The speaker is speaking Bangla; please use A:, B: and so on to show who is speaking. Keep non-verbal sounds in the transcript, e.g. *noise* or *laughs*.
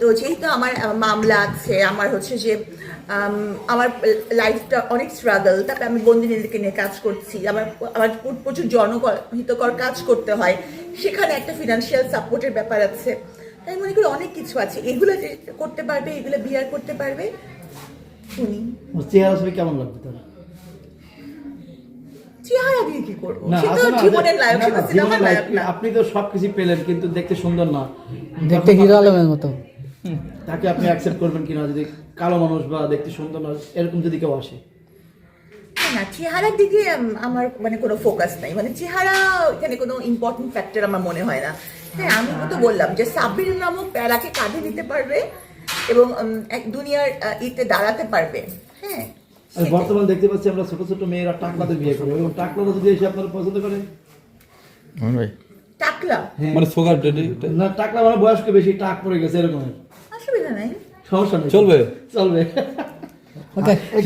A: তো যেহেতু আমার মামলা আছে আমার হচ্ছে যে আমার লাইফটা অনেক স্ট্রাগল তারপরে আমি বন্দিনীদেরকে নিয়ে কাজ করছি আমার আমার প্র- প্রচুর জনহিতকর কাজ করতে হয় সেখানে একটা ফিনান্সিয়াল সাপোর্টের ব্যাপার আছে। তাই মনে করি অনেক কিছু আছে। এগুলো যে করতে পারবে এগুলো বিয়ার করতে পারবে
B: চেহারা ছবি কেমন লাগবে
A: চেহারা দিয়ে কি করব? সে তো জীবনের সে তো সিনেমার। না।
B: আপনি তো সবকিছু পেলেন কিন্তু দেখতে সুন্দর না।
C: দেখতে হিরো আলমের মতো।
B: তাকে আপনি অ্যাকসেপ্ট করবেন কিনা যদি কালো মানুষ বা দেখতে সুন্দর মানুষ এরকম যদি কেউ আসে?
A: না চেহারার দিকে আমার মানে কোনো ফোকাস নাই। মানে চেহারা এখানে কোনো ইম্পর্টেন্ট ফ্যাক্টর আমার মনে হয় না। হ্যাঁ আমি তো বললাম যে সাব্বির নামক প্যারাকে কাঁধে নিতে পারবে এবং এক দুনিয়ার ইতে দাঁড়াতে পারবে। হ্যাঁ
B: বর্তমানে দেখতে পাচ্ছি আমরা ছোট ছোট মেয়েরা টাকলাদের বিয়ে করে এবং টাকলারা যদি এসে আপনারা পছন্দ করেন
A: টাকলা?
D: মানে সুগার ডেডি
B: না টাকলা মানে বয়স্ক বেশি টাক পড়ে গেছে এরকম।
D: চলবে
B: চলবে *laughs*
C: ওকে *laughs*